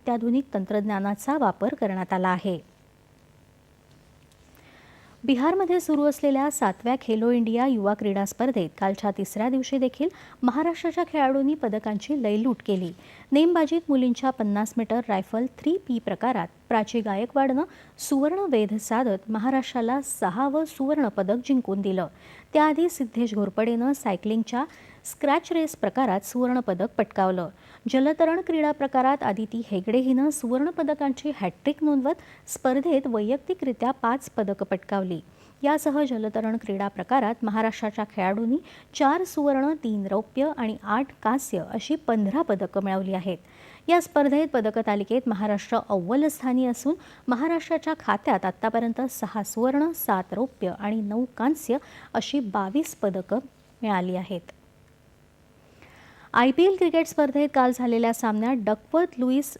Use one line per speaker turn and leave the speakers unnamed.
अत्याधुनिक तंत्रज्ञानाचा वापर करण्यात आला आहे. बिहारमध्ये सुरू असलेल्या सातव्या खेलो इंडिया युवा क्रीडा स्पर्धेत कालच्या तिसऱ्या दिवशी देखील महाराष्ट्राच्या खेळाडूंनी पदकांची लयलूट केली. नेमबाजीत मुलींच्या पन्नास मीटर रायफल थ्री पी प्रकारात प्राची गायकवाडनं सुवर्ण वेध साधत महाराष्ट्राला सहावं सुवर्णपदक जिंकून दिलं. त्याआधी सिद्धेश घोरपडेनं सायकलिंगच्या स्क्रॅच रेस प्रकारात सुवर्णपदक पटकावलं. जलतरण क्रीडा प्रकारात आदिती हेगडे हिनं सुवर्णपदकांची हॅट्रिक नोंदवत स्पर्धेत वैयक्तिकरित्या पाच पदकं पटकावली. यासह जलतरण क्रीडा प्रकारात महाराष्ट्राच्या खेळाडूंनी चार सुवर्ण तीन रौप्य आणि आठ कांस्य अशी पंधरा पदकं मिळवली आहेत. या स्पर्धेत पदकतालिकेत महाराष्ट्र अव्वल स्थानी असून महाराष्ट्राच्या खात्यात आत्तापर्यंत सहा सुवर्ण सात रौप्य आणि नऊ कांस्य अशी बावीस पदकं मिळाली आहेत. आय पी एल क्रिकेट स्पर्धेत काल झालेल्या सामन्यात डकवर्थ लुईस